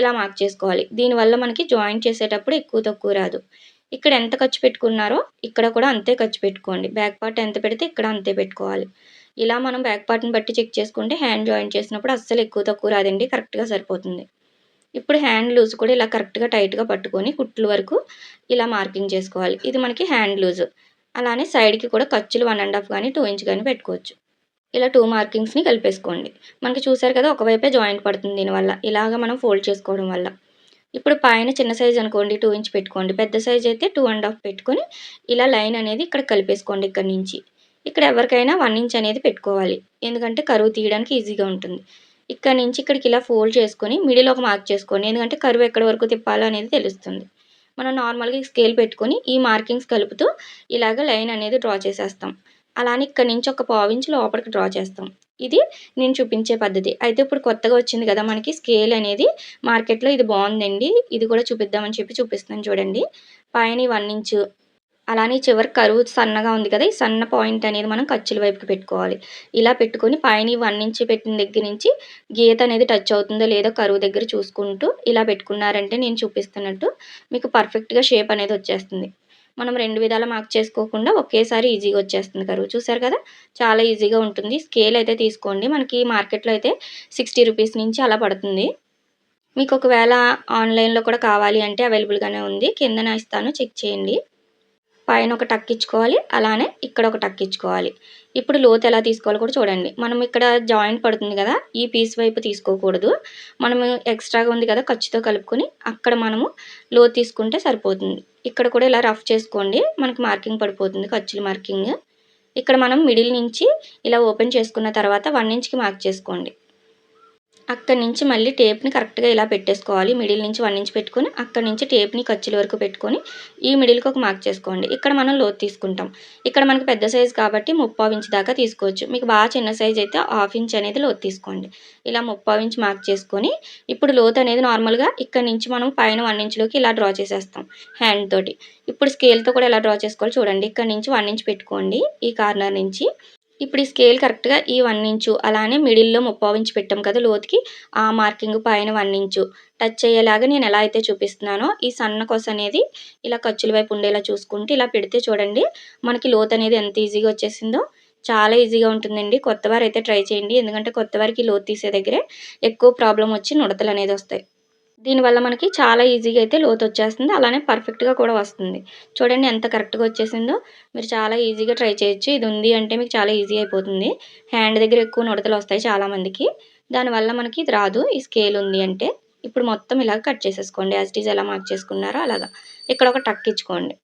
A: ఇలా మార్క్ చేసుకోవాలి. దీనివల్ల మనకి జాయింట్ చేసేటప్పుడు ఎక్కువ తక్కువ రాదు. ఇక్కడ ఎంత ఖర్చు పెట్టుకున్నారో ఇక్కడ కూడా అంతే ఖర్చు పెట్టుకోండి. బ్యాక్ పార్ట్ ఎంత పెడితే ఇక్కడ అంతే పెట్టుకోవాలి. ఇలా మనం బ్యాక్ పార్ట్ని బట్టి చెక్ చేసుకుంటే హ్యాండ్ జాయిన్ చేసినప్పుడు అస్సలు ఎక్కువ తక్కువ రాదండి. కరెక్ట్గా సరిపోతుంది. ఇప్పుడు హ్యాండ్ లూజ్ కూడా ఇలా కరెక్ట్గా టైట్గా పట్టుకొని కుట్లు వరకు ఇలా మార్కింగ్ చేసుకోవాలి. ఇది మనకి హ్యాండ్ లూజ్ అలానే సైడ్కి కూడా ఖర్చులు వన్ అండ్ హాఫ్ కానీ టూ ఇంచ్ కానీ పెట్టుకోవచ్చు. ఇలా టూ మార్కింగ్స్ని కలిపేసుకోండి. మనకి చూసారు కదా ఒకవైపే జాయింట్ పడుతుంది దీనివల్ల ఇలాగ మనం ఫోల్డ్ చేసుకోవడం వల్ల. ఇప్పుడు పైన చిన్న సైజ్ అనుకోండి టూ ఇంచ్ పెట్టుకోండి. పెద్ద సైజ్ అయితే టూ అండ్ హాఫ్ పెట్టుకొని ఇలా లైన్ అనేది ఇక్కడ కలిపేసుకోండి ఇక్కడ నుంచి. ఇక్కడ ఎవరికైనా వన్ ఇంచ్ అనేది పెట్టుకోవాలి. ఎందుకంటే కరువు తీయడానికి ఈజీగా ఉంటుంది. ఇక్కడ నుంచి ఇక్కడికి ఇలా ఫోల్డ్ చేసుకొని మిడిల్ ఒక మార్క్ చేసుకోండి. ఎందుకంటే కరువు ఎక్కడి వరకు తిప్పాలో అనేది తెలుస్తుంది. మనం నార్మల్గా స్కేల్ పెట్టుకొని ఈ మార్కింగ్స్ కలుపుతూ ఇలాగ లైన్ అనేది డ్రా చేసేస్తాం. అలానే ఇక్కడ నుంచి ఒక పావించి లోపలికి డ్రా చేస్తాం. ఇది నేను చూపించే పద్ధతి. అయితే ఇప్పుడు కొత్తగా వచ్చింది కదా మనకి స్కేల్ అనేది. మార్కెట్లో ఇది బాగుందండి. ఇది కూడా చూపిద్దామని చెప్పి చూపిస్తున్నాను చూడండి. పైన వన్ ఇంచు అలానే చివరి కరువు సన్నగా ఉంది కదా ఈ సన్న పాయింట్ అనేది మనం ఖర్చుల వైపుకి పెట్టుకోవాలి. ఇలా పెట్టుకొని పైన వన్ ఇంచ్ పెట్టిన దగ్గర నుంచి గీత అనేది టచ్ అవుతుందో లేదో కరువు దగ్గర చూసుకుంటూ ఇలా పెట్టుకున్నారంటే నేను చూపిస్తున్నట్టు మీకు పర్ఫెక్ట్గా షేప్ అనేది వచ్చేస్తుంది. మనం రెండు విధాలు మార్క్ చేసుకోకుండా ఒకేసారి ఈజీగా వచ్చేస్తుంది కరువు. చూసారు కదా చాలా ఈజీగా ఉంటుంది. స్కేల్ అయితే తీసుకోండి. మనకి మార్కెట్లో అయితే సిక్స్టీ రూపీస్ నుంచి అలా పడుతుంది. మీకు ఒకవేళ ఆన్లైన్లో కూడా కావాలి అంటే అవైలబుల్గానే ఉంది. కిందన ఇస్తాను చెక్ చేయండి. పైన ఒక టక్ ఇచ్చుకోవాలి అలానే ఇక్కడ ఒక టక్ ఇచ్చుకోవాలి. ఇప్పుడు లోతు ఎలా తీసుకోవాలో కూడా చూడండి. మనం ఇక్కడ జాయింట్ పడుతుంది కదా ఈ పీస్ వైపు తీసుకోకూడదు. మనము ఎక్స్ట్రాగా ఉంది కదా ఖర్చుతో కలుపుకొని అక్కడ మనము లోతు తీసుకుంటే సరిపోతుంది. ఇక్కడ కూడా ఇలా రఫ్ చేసుకోండి మనకి మార్కింగ్ పడిపోతుంది ఖర్చుల మార్కింగ్. ఇక్కడ మనం మిడిల్ నుంచి ఇలా ఓపెన్ చేసుకున్న తర్వాత వన్ ఇంచ్కి మార్క్ చేసుకోండి. అక్కడి నుంచి మళ్ళీ టేప్ని కరెక్ట్గా ఇలా పెట్టేసుకోవాలి. మిడిల్ నుంచి వన్ ఇంచ్ పెట్టుకొని అక్కడి నుంచి టేప్ని ఖర్చుల వరకు పెట్టుకొని ఈ మిడిల్కి ఒక మార్క్ చేసుకోండి. ఇక్కడ మనం లోతు తీసుకుంటాం. ఇక్కడ మనకు పెద్ద సైజ్ కాబట్టి ముప్పావు ఇంచ్ దాకా తీసుకోవచ్చు. మీకు బాగా చిన్న సైజ్ అయితే హాఫ్ ఇంచ్ అనేది లోతు తీసుకోండి. ఇలా ముప్పావు ఇంచ్ మార్క్ చేసుకొని ఇప్పుడు లోతు అనేది నార్మల్గా ఇక్కడ నుంచి మనం పైన వన్ ఇంచ్లోకి ఇలా డ్రా చేసేస్తాం హ్యాండ్ తోటి. ఇప్పుడు స్కేల్తో కూడా ఎలా డ్రా చేసుకోవాలి చూడండి. ఇక్కడ నుంచి వన్ ఇంచ్ పెట్టుకోండి ఈ కార్నర్ నుంచి. ఇప్పుడు ఈ స్కేల్ కరెక్ట్గా ఈ వన్ ఇంచు అలానే మిడిల్లో ముప్పావు ఇంచు పెట్టాం కదా లోతుకి ఆ మార్కింగ్ పైన వన్ ఇంచు టచ్ అయ్యేలాగా నేను ఎలా అయితే చూపిస్తున్నానో ఈ సన్న కొస అనేది ఇలా ఖర్చుల వైపు ఉండేలా చూసుకుంటే ఇలా పెడితే చూడండి మనకి లోతు అనేది ఎంత ఈజీగా వచ్చేసిందో. చాలా ఈజీగా ఉంటుందండి. కొత్తవారు అయితే ట్రై చేయండి. ఎందుకంటే కొత్తవారికి లోతు తీసే దగ్గరే ఎక్కువ ప్రాబ్లం వచ్చి నుడతలు అనేది వస్తాయి. దీనివల్ల మనకి చాలా ఈజీగా అయితే లోతు వచ్చేస్తుంది అలానే పర్ఫెక్ట్గా కూడా వస్తుంది. చూడండి ఎంత కరెక్ట్గా వచ్చేసిందో. మీరు చాలా ఈజీగా ట్రై చేయొచ్చు. ఇది ఉంది అంటే మీకు చాలా ఈజీ అయిపోతుంది. హ్యాండ్ దగ్గర ఎక్కువ నుడతలు వస్తాయి చాలామందికి దానివల్ల మనకి ఇది రాదు. ఈ స్కేల్ ఉంది అంటే ఇప్పుడు మొత్తం ఇలాగ కట్ చేసేసుకోండి. యాజ్ టీజ్ ఎలా మార్క్ చేసుకున్నారో అలాగా. ఇక్కడ ఒక టక్ ఇచ్చుకోండి.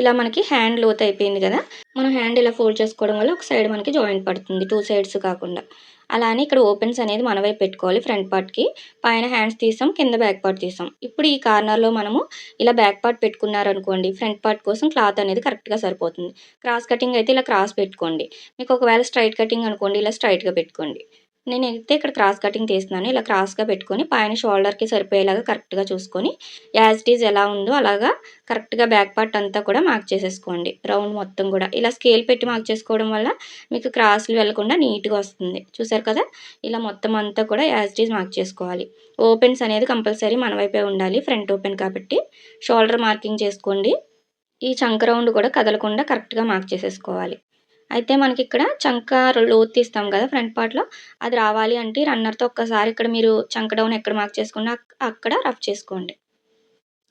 A: ఇలా మనకి హ్యాండ్ లోత్ అయిపోయింది కదా. మనం హ్యాండ్ ఇలా ఫోల్డ్ చేసుకోవడం వల్ల ఒక సైడ్ మనకి జాయింట్ పడుతుంది. టూ సైడ్స్ కాకుండా. అలానే ఇక్కడ ఓపెన్స్ అనేది మన వైపు పెట్టుకోవాలి ఫ్రంట్ పార్ట్కి పైన హ్యాండ్స్ తీసాం కింద బ్యాక్ పార్ట్ తీసాం. ఇప్పుడు ఈ కార్నర్లో మనము ఇలా బ్యాక్ పార్ట్ పెట్టుకున్నారనుకోండి ఫ్రంట్ పార్ట్ కోసం క్లాత్ అనేది కరెక్ట్గా సరిపోతుంది. క్రాస్ కటింగ్ అయితే ఇలా క్రాస్ పెట్టుకోండి. మీకు ఒకవేళ స్ట్రైట్ కటింగ్ అనుకోండి ఇలా స్ట్రైట్గా పెట్టుకోండి. నేను అయితే ఇక్కడ క్రాస్ కటింగ్ తీస్తున్నాను ఇలా క్రాస్గా పెట్టుకొని పైన షోల్డర్కి సరిపోయేలాగా కరెక్ట్గా చూసుకొని యాజ్ ఇట్ ఈజ్ ఎలా ఉందో అలాగా కరెక్ట్గా బ్యాక్ పార్ట్ అంతా కూడా మార్క్ చేసేసుకోండి. రౌండ్ మొత్తం కూడా. ఇలా స్కేల్ పెట్టి మార్క్ చేసుకోవడం వల్ల మీకు క్రాస్లు వెళ్ళకుండా నీట్గా వస్తుంది. చూసారు కదా? ఇలా మొత్తం అంతా కూడా యాజ్ ఇట్ ఈజ్ మార్క్ చేసుకోవాలి. ఓపెన్స్ అనేది కంపల్సరీ మన వైపే ఉండాలి. ఫ్రంట్ ఓపెన్ కాబట్టి షోల్డర్ మార్కింగ్ చేసుకోండి. ఈ చంక రౌండ్ కూడా కదలకుండా కరెక్ట్గా మార్క్ చేసేసుకోవాలి. అయితే మనకి ఇక్కడ చంక లోతు తీస్తాం కదా ఫ్రంట్ పార్ట్లో. అది రావాలి అంటే రన్నర్తో ఒక్కసారి ఇక్కడ మీరు చంక డౌన్ ఎక్కడ మార్క్ చేసుకున్నా అక్కడ రఫ్ చేసుకోండి.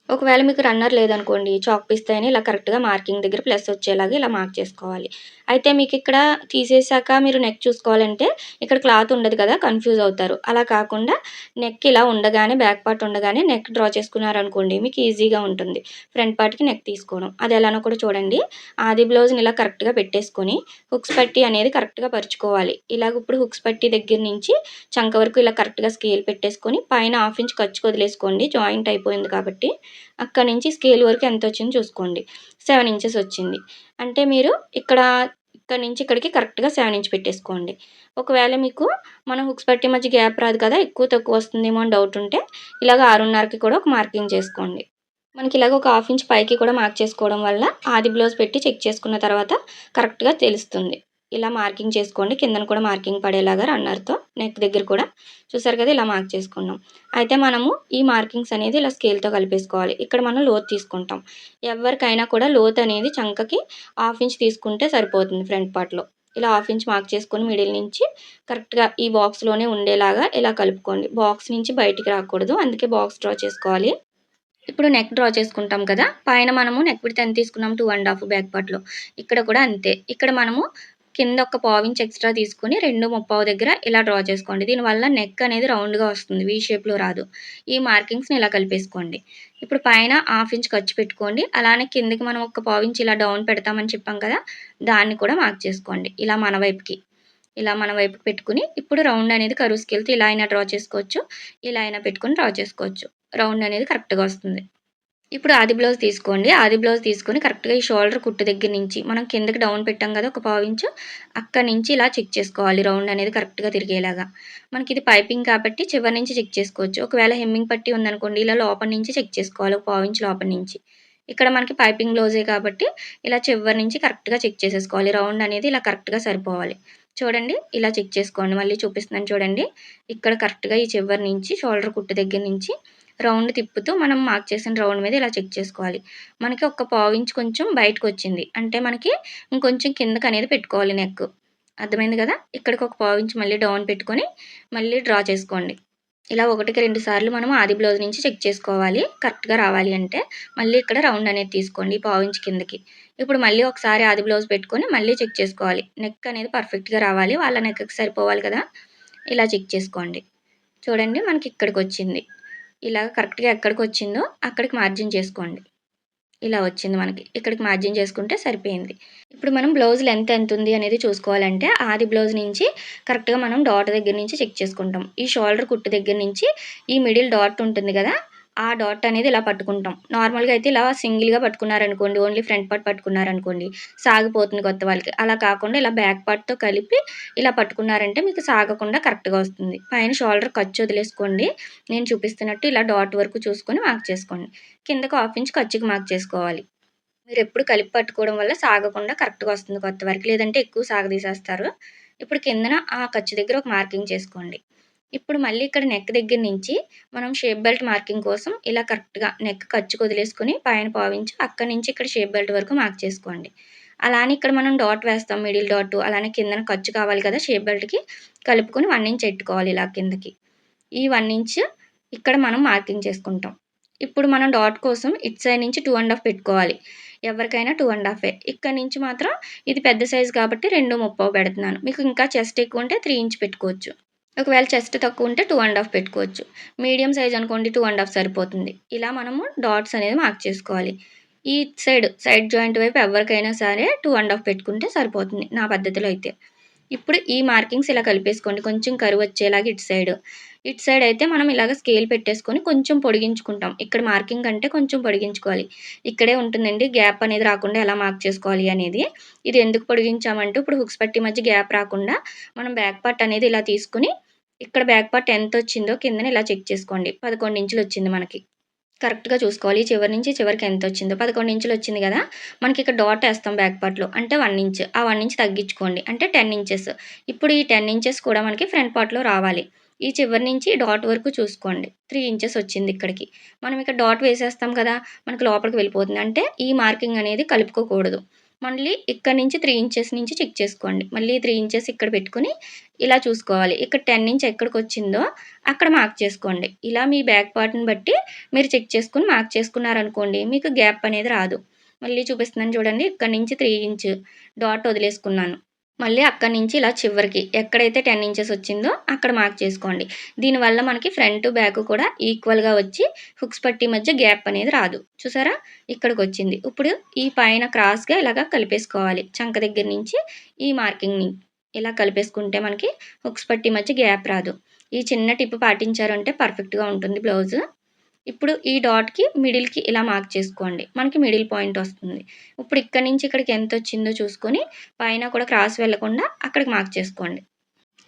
A: ఒకవేళ మీకు రన్నర్ లేదనుకోండి చాక్ పీస్తేనే ఇలా కరెక్ట్గా మార్కింగ్ దగ్గర ప్లస్ వచ్చేలాగా ఇలా మార్క్ చేసుకోవాలి. అయితే మీకు ఇక్కడ తీసేసాక మీరు నెక్ చూసుకోవాలంటే ఇక్కడ క్లాత్ ఉండదు కదా కన్ఫ్యూజ్ అవుతారు. అలా కాకుండా నెక్ ఇలా ఉండగానే బ్యాక్ పార్ట్ ఉండగానే నెక్ డ్రా చేసుకున్నారనుకోండి మీకు ఈజీగా ఉంటుంది. ఫ్రంట్ పార్ట్కి నెక్ తీసుకోవడం. అది ఎలానో కూడా చూడండి. ఆది బ్లౌజ్ని ఇలా కరెక్ట్గా పెట్టేసుకొని హుక్స్ పట్టి అనేది కరెక్ట్గా పరుచుకోవాలి. ఇలాగ ఇప్పుడు హుక్స్ పట్టి దగ్గర నుంచి చంక వరకు ఇలా కరెక్ట్గా స్కేల్ పెట్టేసుకొని పైన హాఫ్ ఇంచ్ ఖర్చు వదిలేసుకోండి. జాయింట్ అయిపోయింది కాబట్టి అక్కడ నుంచి స్కేల్ వరకు ఎంత వచ్చిందో చూసుకోండి. సెవెన్ ఇంచెస్ వచ్చింది. అంటే మీరు ఇక్కడ ఇక్కడ నుంచి ఇక్కడికి కరెక్ట్గా సెవెన్ ఇంచ్ పెట్టేసుకోండి. ఒకవేళ మీకు మన హుక్స్ పట్టి మధ్య గ్యాప్ రాదు కదా ఎక్కువ తక్కువ వస్తుందేమో అని డౌట్ ఉంటే ఇలాగ ఆరున్నరకి కూడా ఒక మార్కింగ్ చేసుకోండి. మనకి ఇలాగ ఒక హాఫ్ ఇంచ్ పైకి కూడా మార్క్ చేసుకోవడం వల్ల ఆది బ్లౌజ్ పెట్టి చెక్ చేసుకున్న తర్వాత కరెక్ట్గా తెలుస్తుంది. ఇలా మార్కింగ్ చేసుకోండి. కిందన కూడా మార్కింగ్ పడేలాగా రన్నర్తో నెక్ దగ్గర కూడా చూసారు కదా ఇలా మార్క్ చేసుకున్నాం. అయితే మనము ఈ మార్కింగ్స్ అనేది ఇలా స్కేల్తో కలిపేసుకోవాలి. ఇక్కడ మనం లోత్ తీసుకుంటాం. ఎవరికైనా కూడా లోత్ అనేది చంకకి హాఫ్ ఇంచ్ తీసుకుంటే సరిపోతుంది ఫ్రంట్ పార్ట్లో ఇలా హాఫ్ ఇంచ్ మార్క్ చేసుకొని మిడిల్ నుంచి కరెక్ట్గా ఈ బాక్స్లోనే ఉండేలాగా ఇలా కలుపుకోండి. బాక్స్ నుంచి బయటికి రాకూడదు. అందుకే బాక్స్ డ్రా చేసుకోవాలి. ఇప్పుడు నెక్ డ్రా చేసుకుంటాం కదా పైన మనము నెక్ విడ్త్ ఎంత తీసుకున్నాం? టూ అండ్ హాఫ్ బ్యాక్ పార్ట్లో ఇక్కడ కూడా అంతే. ఇక్కడ మనము కింద ఒక పావించి ఎక్స్ట్రా తీసుకుని రెండు ముప్పావు దగ్గర ఇలా డ్రా చేసుకోండి. దీనివల్ల నెక్ అనేది రౌండ్గా వస్తుంది. వీ షేప్లో రాదు. ఈ మార్కింగ్స్ని ఇలా కలిపేసుకోండి. ఇప్పుడు పైన హాఫ్ ఇంచ్ ఖర్చు పెట్టుకోండి. అలానే కిందకి మనం ఒక పావించి ఇలా డౌన్ పెడతామని చెప్పాం కదా దాన్ని కూడా మార్క్ చేసుకోండి. ఇలా మన వైపుకి. ఇలా మన వైపుకి పెట్టుకుని ఇప్పుడు రౌండ్ అనేది కరువు స్కేల్తో ఇలా అయినా డ్రా చేసుకోవచ్చు. ఇలా అయినా పెట్టుకుని డ్రా చేసుకోవచ్చు. రౌండ్ అనేది కరెక్ట్గా వస్తుంది. ఇప్పుడు ఆది బ్లౌజ్ తీసుకోండి. ఆది బ్లౌజ్ తీసుకొని కరెక్ట్గా ఈ షోల్డర్ కుట్టు దగ్గర నుంచి మనం కిందకి డౌన్ పెట్టాం కదా ఒక పావించు అక్కడి నుంచి ఇలా చెక్ చేసుకోవాలి. రౌండ్ అనేది కరెక్ట్గా తిరిగేలాగా. మనకి ఇది పైపింగ్ కాబట్టి చివరి నుంచి చెక్ చేసుకోవచ్చు. ఒకవేళ హెమ్మింగ్ పట్టి ఉందనుకోండి ఇలా లోపల నుంచి చెక్ చేసుకోవాలి. ఒక పావించు లోపల నుంచి. ఇక్కడ మనకి పైపింగ్ బ్లౌజే కాబట్టి ఇలా చివరి నుంచి కరెక్ట్గా చెక్ చేసేసుకోవాలి. రౌండ్ అనేది ఇలా కరెక్ట్గా సరిపోవాలి. చూడండి ఇలా చెక్ చేసుకోండి. మళ్ళీ చూపిస్తున్నాను చూడండి. ఇక్కడ కరెక్ట్గా ఈ చివరి నుంచి షోల్డర్ కుట్టు దగ్గర నుంచి రౌండ్ తిప్పుతూ మనం మార్క్ చేసిన రౌండ్ మీద ఇలా చెక్ చేసుకోవాలి. మనకి ఒక పావు కొంచెం బయటకు వచ్చింది. అంటే మనకి ఇంకొంచెం కిందకి అనేది పెట్టుకోవాలి నెక్ అర్థమైంది కదా? ఇక్కడికి ఒక పావు మళ్ళీ డౌన్ పెట్టుకొని మళ్ళీ డ్రా చేసుకోండి. ఇలా ఒకటికి రెండు సార్లు మనం ఆది బ్లౌజ్ నుంచి చెక్ చేసుకోవాలి. కరెక్ట్గా రావాలి అంటే మళ్ళీ ఇక్కడ రౌండ్ అనేది తీసుకోండి పావించి కిందకి. ఇప్పుడు మళ్ళీ ఒకసారి ఆది బ్లౌజ్ పెట్టుకొని మళ్ళీ చెక్ చేసుకోవాలి. నెక్ అనేది పర్ఫెక్ట్గా రావాలి. వాళ్ళ నెక్కి సరిపోవాలి కదా? ఇలా చెక్ చేసుకోండి. చూడండి మనకి ఇక్కడికి వచ్చింది. ఇలాగ కరెక్ట్గా ఎక్కడికి వచ్చిందో అక్కడికి మార్జిన్ చేసుకోండి. ఇలా వచ్చింది మనకి. ఇక్కడికి మార్జిన్ చేసుకుంటే సరిపోయింది. ఇప్పుడు మనం బ్లౌజ్ లెంత్ ఎంత ఉంది అనేది చూసుకోవాలంటే ఆది బ్లౌజ్ నుంచి కరెక్ట్గా మనం డాట్ దగ్గర నుంచి చెక్ చేసుకుంటాం. ఈ షోల్డర్ కుట్టు దగ్గర నుంచి ఈ మిడిల్ డాట్ ఉంటుంది కదా ఆ డాట్ అనేది ఇలా పట్టుకుంటాం. నార్మల్గా అయితే ఇలా సింగిల్గా పట్టుకున్నారనుకోండి ఓన్లీ ఫ్రంట్ పార్ట్ పట్టుకున్నారనుకోండి సాగిపోతుంది కొత్త వాళ్ళకి. అలా కాకుండా ఇలా బ్యాక్ పార్ట్తో కలిపి ఇలా పట్టుకున్నారంటే మీకు సాగకుండా కరెక్ట్గా వస్తుంది. పైన షోల్డర్ ఖర్చు వదిలేసుకోండి. నేను చూపిస్తున్నట్టు ఇలా డాట్ వరకు చూసుకొని మార్క్ చేసుకోండి. కిందకు హాఫ్ ఇంచ్ ఖర్చుకి మార్క్ చేసుకోవాలి. మీరు ఎప్పుడు కలిపి పట్టుకోవడం వల్ల సాగకుండా కరెక్ట్గా వస్తుంది కొత్త వరకు లేదంటే ఎక్కువ సాగదీసేస్తారు. ఇప్పుడు కిందన ఆ ఖర్చు దగ్గర ఒక మార్కింగ్ చేసుకోండి. ఇప్పుడు మళ్ళీ ఇక్కడ నెక్ దగ్గర నుంచి మనం షేప్ బెల్ట్ మార్కింగ్ కోసం ఇలా కరెక్ట్గా నెక్ ఖర్చు వదిలేసుకొని పైన పావించి అక్కడి నుంచి ఇక్కడ షేప్ బెల్ట్ వరకు మార్క్ చేసుకోండి. అలానే ఇక్కడ మనం డాట్ వేస్తాం మిడిల్ డాట్ అలానే కిందన ఖర్చు కావాలి కదా షేప్ బెల్ట్కి కలుపుకొని వన్ ఇంచ్ ఎట్టుకోవాలి ఇలా కిందకి. ఈ వన్ ఇంచ్ ఇక్కడ మనం మార్కింగ్ చేసుకుంటాం. ఇప్పుడు మనం డాట్ కోసం ఇట్ సైడ్ నుంచి టూ అండ్ హాఫ్ పెట్టుకోవాలి. ఎవరికైనా టూ అండ్ హాఫే ఇక్కడ నుంచి మాత్రం ఇది పెద్ద సైజు కాబట్టి రెండు ముప్పో పెడుతున్నాను. మీకు ఇంకా చెస్ట్ ఎక్కువ ఉంటే త్రీ ఇంచ్ పెట్టుకోవచ్చు. ఒకవేళ చెస్ట్ తక్కువ ఉంటే టూ అండ్ హాఫ్ పెట్టుకోవచ్చు. మీడియం సైజ్ అనుకోండి టూ అండ్ హాఫ్ సరిపోతుంది. ఇలా మనము డాట్స్ అనేది మార్క్ చేసుకోవాలి. ఈ సైడ్ సైడ్ జాయింట్ వైపు ఎవరికైనా సరే టూ అండ్ హాఫ్ పెట్టుకుంటే సరిపోతుంది నా పద్ధతిలో అయితే. ఇప్పుడు ఈ మార్కింగ్స్ ఇలా కలిపేసుకోండి. కొంచెం కరువు వచ్చేలాగా ఇటు సైడ్ ఇటు సైడ్ అయితే మనం ఇలాగ స్కేల్ పెట్టేసుకొని కొంచెం పొడిగించుకుంటాం. ఇక్కడ మార్కింగ్ అంటే కొంచెం పొడిగించుకోవాలి. ఇక్కడే ఉంటుందండి. గ్యాప్ అనేది రాకుండా ఎలా మార్క్ చేసుకోవాలి అనేది. ఇది ఎందుకు పొడిగించామంటే ఇప్పుడు హుక్స్ పట్టి మధ్య గ్యాప్ రాకుండా మనం బ్యాక్ పార్ట్ అనేది ఇలా తీసుకుని ఇక్కడ బ్యాక్ పార్ట్ ఎంత వచ్చిందో కిందన ఇలా చెక్ చేసుకోండి. పదకొండు ఇంచులు వచ్చింది మనకి. కరెక్ట్గా చూసుకోవాలి. చివరి నుంచి చివరికి ఎంత వచ్చిందో. పదకొండు ఇంచులు వచ్చింది కదా. మనకి ఇక్కడ డాట్ వేస్తాం బ్యాక్ పార్ట్లో అంటే వన్ ఇంచ్. ఆ వన్ ఇంచ్ తగ్గించుకోండి. అంటే టెన్ ఇంచెస్. ఇప్పుడు ఈ టెన్ ఇంచెస్ కూడా మనకి ఫ్రంట్ పార్ట్లో రావాలి. ఈ చివరి నుంచి డాట్ వరకు చూసుకోండి. త్రీ ఇంచెస్ వచ్చింది ఇక్కడికి. మనం ఇక్కడ డాట్ వేసేస్తాం కదా. మనకి లోపలికి వెళ్ళిపోతుంది. అంటే ఈ మార్కింగ్ అనేది కలుపుకోకూడదు. మళ్ళీ ఇక్కడ నుంచి త్రీ ఇంచెస్ నుంచి చెక్ చేసుకోండి. మళ్ళీ త్రీ ఇంచెస్ ఇక్కడ పెట్టుకుని ఇలా చూసుకోవాలి. ఇక్కడ టెన్ ఇంచ్ ఎక్కడికి వచ్చిందో అక్కడ మార్క్ చేసుకోండి. ఇలా మీ బ్యాక్ పార్ట్ని బట్టి మీరు చెక్ చేసుకుని మార్క్ చేసుకున్నారనుకోండి మీకు గ్యాప్ అనేది రాదు. మళ్ళీ చూపిస్తున్నాను చూడండి ఇక్కడ నుంచి త్రీ ఇంచ్ డాట్ వదిలేసుకున్నాను. మళ్ళీ అక్కడి నుంచి ఇలా చివరికి ఎక్కడైతే టెన్ ఇంచెస్ వచ్చిందో అక్కడ మార్క్ చేసుకోండి. దీనివల్ల మనకి ఫ్రంట్ బ్యాక్ కూడా ఈక్వల్గా వచ్చి హుక్స్ పట్టి మధ్య గ్యాప్ అనేది రాదు. చూసారా? ఇక్కడికి వచ్చింది. ఇప్పుడు ఈ పైన క్రాస్గా ఇలాగ కలిపేసుకోవాలి. చంక దగ్గర నుంచి ఈ మార్కింగ్ని ఇలా కలిపేసుకుంటే మనకి హుక్స్ పట్టి మధ్య గ్యాప్ రాదు. ఈ చిన్న టిప్ పాటించారంటే పర్ఫెక్ట్గా ఉంటుంది బ్లౌజ్. ఇప్పుడు ఈ డాట్కి మిడిల్కి ఇలా మార్క్ చేసుకోండి. మనకి మిడిల్ పాయింట్ వస్తుంది. ఇప్పుడు ఇక్కడ నుంచి ఇక్కడికి ఎంత వచ్చిందో చూసుకొని పైన కూడా క్రాస్ వెళ్ళకుండా అక్కడికి మార్క్ చేసుకోండి.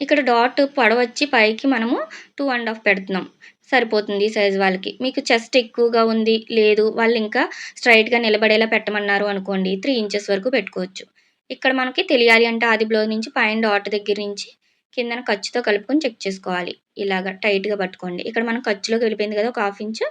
A: ఇక్కడ డాట్ పొడవచ్చి పైకి మనము టూ అండ్ హాఫ్ పెడుతున్నాం. సరిపోతుంది ఈ సైజ్ వాళ్ళకి. మీకు చెస్ట్ ఎక్కువగా ఉంది లేదు వాళ్ళు ఇంకా స్ట్రైట్గా నిలబడేలా పెట్టమన్నారు అనుకోండి త్రీ ఇంచెస్ వరకు పెట్టుకోవచ్చు. ఇక్కడ మనకి తెలియాలి అంటే ఆది బ్లౌజ్ నుంచి పైన డాట్ దగ్గర నుంచి కిందన ఖర్చుతో కలుపుకొని చెక్ చేసుకోవాలి. ఇలాగ టైట్గా పట్టుకోండి. ఇక్కడ మనం ఖర్చులోకి వెళ్ళిపోయింది కదా ఒక హాఫ్ ఇంచ్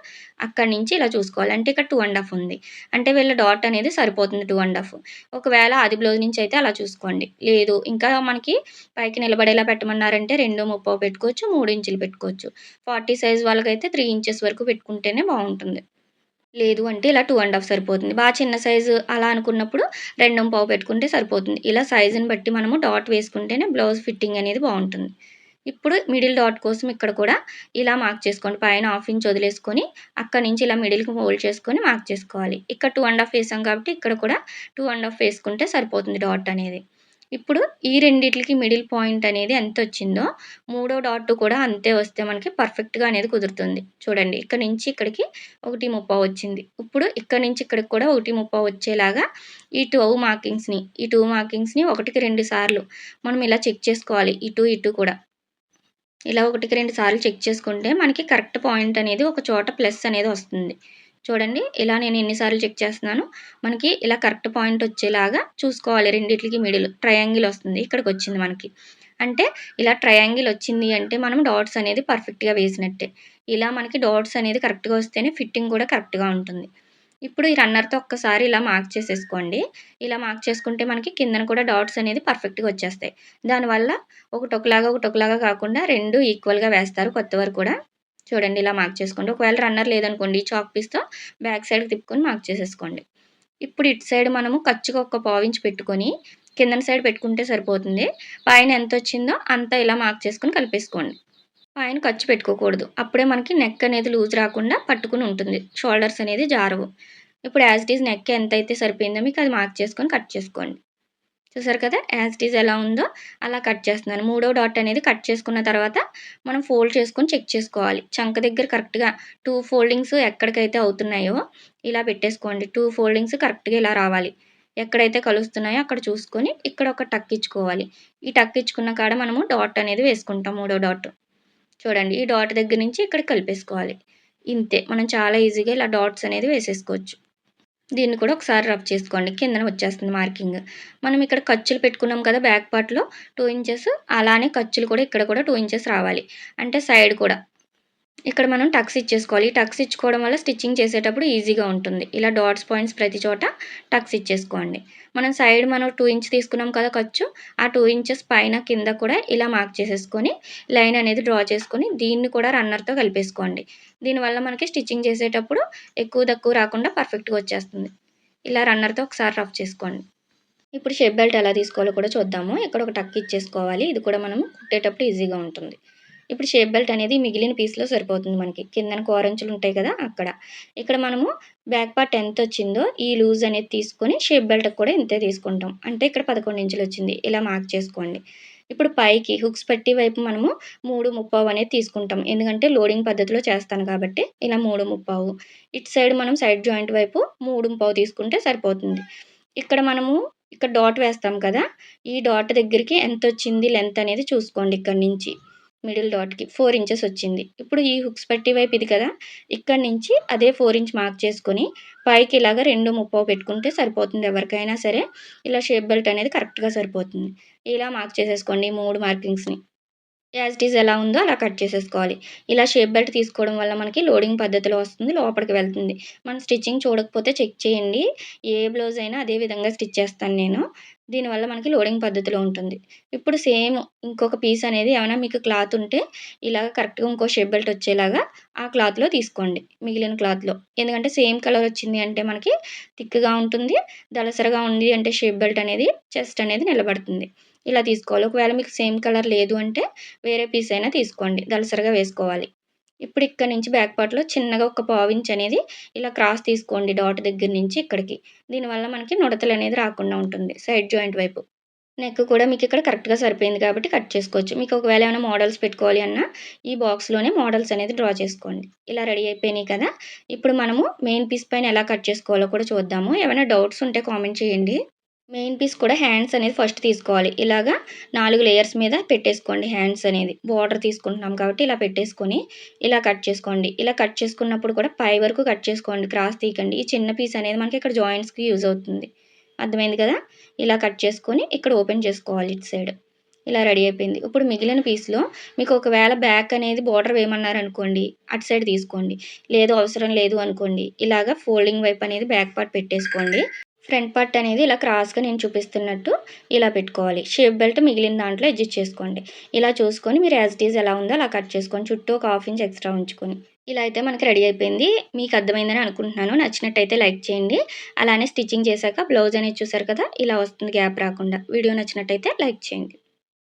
A: అక్కడి నుంచి ఇలా చూసుకోవాలి. అంటే ఇక్కడ టూ అండ్ హాఫ్ ఉంది. అంటే వీళ్ళ డాట్ అనేది సరిపోతుంది టూ అండ్ హాఫ్. ఒకవేళ అది బ్లౌజ్ నుంచి అయితే అలా చూసుకోండి. లేదు ఇంకా మనకి పైకి నిలబడేలా పెట్టమన్నారంటే రెండు ముప్పై పెట్టుకోవచ్చు మూడు ఇంచులు పెట్టుకోవచ్చు. ఫార్టీ సైజ్ వాళ్ళకైతే త్రీ ఇంచెస్ వరకు పెట్టుకుంటేనే బాగుంటుంది. లేదు అంటే ఇలా టూ అండ్ హాఫ్ సరిపోతుంది. బాగా చిన్న సైజు అలా అనుకున్నప్పుడు రెండు పావు పెట్టుకుంటే సరిపోతుంది. ఇలా సైజుని బట్టి మనము డాట్ వేసుకుంటేనే బ్లౌజ్ ఫిట్టింగ్ అనేది బాగుంటుంది. ఇప్పుడు మిడిల్ డాట్ కోసం ఇక్కడ కూడా ఇలా మార్క్ చేసుకోండి. పైన హాఫ్ ఇంచ్ వదిలేసుకొని అక్కడ నుంచి ఇలా మిడిల్కి హోల్డ్ చేసుకొని మార్క్ చేసుకోవాలి. ఇక్కడ టూ అండ్ హాఫ్ వేసాం కాబట్టి ఇక్కడ కూడా టూ అండ్ హాఫ్ వేసుకుంటే సరిపోతుంది డాట్ అనేది. ఇప్పుడు ఈ రెండిట్లకి మిడిల్ పాయింట్ అనేది ఎంత వచ్చిందో మూడో డాట్ కూడా అంతే వస్తే మనకి పర్ఫెక్ట్గా అనేది కుదురుతుంది. చూడండి ఇక్కడ నుంచి ఇక్కడికి ఒకటి ముప్పా వచ్చింది. ఇప్పుడు ఇక్కడ నుంచి ఇక్కడికి కూడా ఒకటి ముప్పై వచ్చేలాగా ఈ టూ మార్కింగ్స్ని ఈ టూ మార్కింగ్స్ని ఒకటికి రెండు సార్లు మనం ఇలా చెక్ చేసుకోవాలి ఇటు ఇటు కూడా. ఇలా ఒకటికి రెండు సార్లు చెక్ చేసుకుంటే మనకి కరెక్ట్ పాయింట్ అనేది ఒక చోట ప్లస్ అనేది వస్తుంది. చూడండి ఇలా నేను ఎన్నిసార్లు చెక్ చేస్తున్నాను. మనకి ఇలా కరెక్ట్ పాయింట్ వచ్చేలాగా చూసుకోవాలి. రెండింటికి మిడిల్ ట్రయాంగిల్ వస్తుంది. ఇక్కడికి వచ్చింది మనకి. అంటే ఇలా ట్రయాంగిల్ వచ్చింది అంటే మనం డాట్స్ అనేది పర్ఫెక్ట్గా వేసినట్టే. ఇలా మనకి డాట్స్ అనేది కరెక్ట్గా వస్తేనే ఫిట్టింగ్ కూడా కరెక్ట్గా ఉంటుంది. ఇప్పుడు ఈ రన్నర్తో ఒక్కసారి ఇలా మార్క్ చేసేసుకోండి. ఇలా మార్క్ చేసుకుంటే మనకి కిందన కూడా డాట్స్ అనేది పర్ఫెక్ట్గా వచ్చేస్తాయి. దానివల్ల ఒకటి ఒకలాగా ఒకటి ఒకలాగా కాకుండా రెండు ఈక్వల్గా వేస్తారు కొత్త కూడా. చూడండి ఇలా మార్క్ చేసుకోండి. ఒకవేళ రన్నర్ లేదనుకోండి చాక్ పీస్తో బ్యాక్ సైడ్ తిప్పుకొని మార్క్ చేసేసుకోండి. ఇప్పుడు ఇటు సైడ్ మనము ఖర్చుగా ఒక పావించి పెట్టుకొని కిందన సైడ్ పెట్టుకుంటే సరిపోతుంది. పైన ఎంత వచ్చిందో అంత ఇలా మార్క్ చేసుకొని కలిపేసుకోండి. పైన ఖర్చు పెట్టుకోకూడదు. అప్పుడే మనకి నెక్ అనేది లూజ్ రాకుండా పట్టుకుని ఉంటుంది. షోల్డర్స్ అనేది జారవు. ఇప్పుడు యాజ్ ఇట్ ఈజ్ నెక్ ఎంత అయితే సరిపోయిందో మీకు అది మార్క్ చేసుకొని కట్ చేసుకోండి. చూసారు కదా? యాజ్ ఇట్ ఈజ్ ఎలా ఉందో అలా కట్ చేస్తున్నాను మూడో డాట్ అనేది కట్ చేసుకున్న తర్వాత మనం ఫోల్డ్ చేసుకొని చెక్ చేసుకోవాలి. చంక దగ్గర కరెక్ట్గా టూ ఫోల్డింగ్స్ ఎక్కడికైతే అవుతున్నాయో ఇలా పెట్టేసుకోండి. టూ ఫోల్డింగ్స్ కరెక్ట్గా ఇలా రావాలి. ఎక్కడైతే కలుస్తున్నాయో అక్కడ చూసుకొని ఇక్కడ ఒక టక్ ఇచ్చుకోవాలి. ఈ టక్ ఇచ్చుకున్న కాడ మనము డాట్ అనేది వేసుకుంటాం మూడో డాట్ చూడండి ఈ డాట్ దగ్గర నుంచి ఇక్కడ కలిపేసుకోవాలి. ఇంతే. మనం చాలా ఈజీగా ఇలా డాట్స్ అనేది వేసేసుకోవచ్చు. దీన్ని కూడా ఒకసారి రబ్ చేసుకోండి. కిందన వచ్చేస్తుంది మార్కింగ్. మనం ఇక్కడ ఖర్చులు పెట్టుకున్నాం కదా బ్యాక్ పార్ట్లో టూ ఇంచెస్. అలానే ఖర్చులు కూడా ఇక్కడ కూడా టూ ఇంచెస్ రావాలి. అంటే సైడ్ కూడా. ఇక్కడ మనం టక్స్ ఇచ్చేసుకోవాలి. టక్స్ ఇచ్చుకోవడం వల్ల స్టిచ్చింగ్ చేసేటప్పుడు ఈజీగా ఉంటుంది. ఇలా డాట్స్ పాయింట్స్ ప్రతి చోట టక్స్ ఇచ్చేసుకోండి. మనం సైడ్ మనం టూ ఇంచ్ తీసుకున్నాం కదా ఖర్చు ఆ టూ ఇంచెస్ పైన కింద కూడా ఇలా మార్క్ చేసేసుకొని లైన్ అనేది డ్రా చేసుకొని దీన్ని కూడా రన్నర్తో కలిపేసుకోండి. దీనివల్ల మనకి స్టిచ్చింగ్ చేసేటప్పుడు ఎక్కువ తక్కువ రాకుండా పర్ఫెక్ట్గా వచ్చేస్తుంది. ఇలా రన్నర్తో ఒకసారి రఫ్ చేసుకోండి. ఇప్పుడు షేప్ బెల్ట్ ఎలా తీసుకోవాలో కూడా చూద్దాము. ఇక్కడ ఒక టక్ ఇచ్చేసుకోవాలి. ఇది కూడా మనం కుట్టేటప్పుడు ఈజీగా ఉంటుంది. ఇప్పుడు షేప్ బెల్ట్ అనేది మిగిలిన పీస్లో సరిపోతుంది మనకి. కిందన కోరంచులు ఉంటాయి కదా అక్కడ. ఇక్కడ మనము బ్యాక్ పార్ట్ ఎంత వచ్చిందో ఈ లూజ్ అనేది తీసుకొని షేప్ బెల్ట్ కూడా ఇంతే తీసుకుంటాం. అంటే ఇక్కడ పదకొండు ఇంచులు వచ్చింది. ఇలా మార్క్ చేసుకోండి. ఇప్పుడు పైకి హుక్స్ పట్టి వైపు మనము మూడు ముప్పావు అనేది తీసుకుంటాం. ఎందుకంటే లోడింగ్ పద్ధతిలో చేస్తాను కాబట్టి ఇలా మూడు ముప్పావు. ఇటు సైడ్ మనం సైడ్ జాయింట్ వైపు మూడు ముప్పావు తీసుకుంటే సరిపోతుంది. ఇక్కడ మనము ఇక్కడ డాట్ వేస్తాం కదా. ఈ డాట్ దగ్గరికి ఎంత వచ్చింది లెంత్ అనేది చూసుకోండి ఇక్కడ నుంచి. మిడిల్ డాట్కి ఫోర్ ఇంచెస్ వచ్చింది. ఇప్పుడు ఈ హుక్స్ పట్టి వైపు ఇది కదా ఇక్కడ నుంచి అదే ఫోర్ ఇంచ్ మార్క్ చేసుకొని పైకి ఇలాగ రెండు ముప్పో పెట్టుకుంటే సరిపోతుంది ఎవరికైనా సరే. ఇలా షేప్ బెల్ట్ అనేది కరెక్ట్గా సరిపోతుంది. ఇలా మార్క్ చేసేసుకోండి మూడు మార్కింగ్స్ని యాజ్ ఇట్ ఈజ్ ఎలా ఉందో అలా కట్ చేసేసుకోవాలి. ఇలా షేప్ బెల్ట్ తీసుకోవడం వల్ల మనకి లోడింగ్ పద్ధతిలో వస్తుంది లోపలికి వెళ్తుంది. మనం స్టిచ్చింగ్ చూడకపోతే చెక్ చేయండి. ఏ బ్లౌజ్ అయినా అదే విధంగా స్టిచ్ చేస్తాను నేను. దీనివల్ల మనకి లోడింగ్ పద్ధతిలో ఉంటుంది. ఇప్పుడు సేమ్ ఇంకొక పీస్ అనేది ఏమైనా మీకు క్లాత్ ఉంటే ఇలాగ కరెక్ట్గా ఇంకో షేప్ బెల్ట్ వచ్చేలాగా ఆ క్లాత్లో తీసుకోండి. మిగిలిన క్లాత్లో. ఎందుకంటే సేమ్ కలర్ వచ్చింది అంటే మనకి థిక్గా ఉంటుంది దళసరగా ఉంది అంటే షేప్ బెల్ట్ అనేది చెస్ట్ అనేది నిలబడుతుంది. ఇలా తీసుకోవాలి. ఒకవేళ మీకు సేమ్ కలర్ లేదు అంటే వేరే పీస్ అయినా తీసుకోండి. దళసరిగా వేసుకోవాలి. ఇప్పుడు ఇక్కడ నుంచి బ్యాక్ పార్ట్లో చిన్నగా ఒక పావించ్ అనేది ఇలా క్రాస్ తీసుకోండి డాట్ దగ్గర నుంచి ఇక్కడికి. దీనివల్ల మనకి నుడతలు అనేది రాకుండా ఉంటుంది సైడ్ జాయింట్ వైపు. నెక్ కూడా మీకు ఇక్కడ కరెక్ట్గా సరిపోయింది కాబట్టి కట్ చేసుకోవచ్చు. మీకు ఒకవేళ ఏమైనా మోడల్స్ పెట్టుకోవాలి అన్నా ఈ బాక్స్లోనే మోడల్స్ అనేది డ్రా చేసుకోండి. ఇలా రెడీ అయిపోయినాయి కదా. ఇప్పుడు మనము మెయిన్ పీస్ పైన ఎలా కట్ చేసుకోవాలో కూడా చూద్దాము. ఏమైనా డౌట్స్ ఉంటే కామెంట్ చేయండి. మెయిన్ పీస్ కూడా హ్యాండ్స్ అనేది ఫస్ట్ తీసుకోవాలి. ఇలాగా నాలుగు లేయర్స్ మీద పెట్టేసుకోండి హ్యాండ్స్ అనేది. బార్డర్ తీసుకుంటున్నాం కాబట్టి ఇలా పెట్టేసుకొని ఇలా కట్ చేసుకోండి. ఇలా కట్ చేసుకున్నప్పుడు కూడా పై వరకు కట్ చేసుకోండి. క్రాస్ తీయకండి. ఈ చిన్న పీస్ అనేది మనకి ఇక్కడ జాయింట్స్కి యూజ్ అవుతుంది. అర్థమైంది కదా? ఇలా కట్ చేసుకొని ఇక్కడ ఓపెన్ చేసుకోవాలి ఇటు సైడ్. ఇలా రెడీ అయిపోయింది. ఇప్పుడు మిగిలిన పీస్లో మీకు ఒకవేళ బ్యాక్ అనేది బార్డర్ వేయమన్నారు అనుకోండి అటు సైడ్ తీసుకోండి. లేదు అవసరం లేదు అనుకోండి ఇలాగ ఫోల్డింగ్ వైపు అనేది బ్యాక్ పార్ట్ పెట్టేసుకోండి. ఫ్రంట్ పార్ట్ అనేది ఇలా క్రాస్గా నేను చూపిస్తున్నట్టు ఇలా పెట్టుకోవాలి. షేప్ బెల్ట్ మిగిలిన దాంట్లో అడ్జస్ట్ చేసుకోండి. ఇలా చూసుకొని మీరు యాజ్ ఇట్ ఈజ్ ఎలా ఉందో అలా కట్ చేసుకొని చుట్టూ ఒక హాఫ్ ఇంచ్ ఎక్స్ట్రా ఉంచుకొని. ఇలా అయితే మనకి రెడీ అయిపోయింది. మీకు అర్థమైందని అనుకుంటున్నాను. నచ్చినట్టయితే లైక్ చేయండి. అలానే స్టిచ్చింగ్ చేశాక బ్లౌజ్ అనేది చూసారు కదా ఇలా వస్తుంది గ్యాప్ రాకుండా. వీడియో నచ్చినట్టయితే లైక్ చేయండి.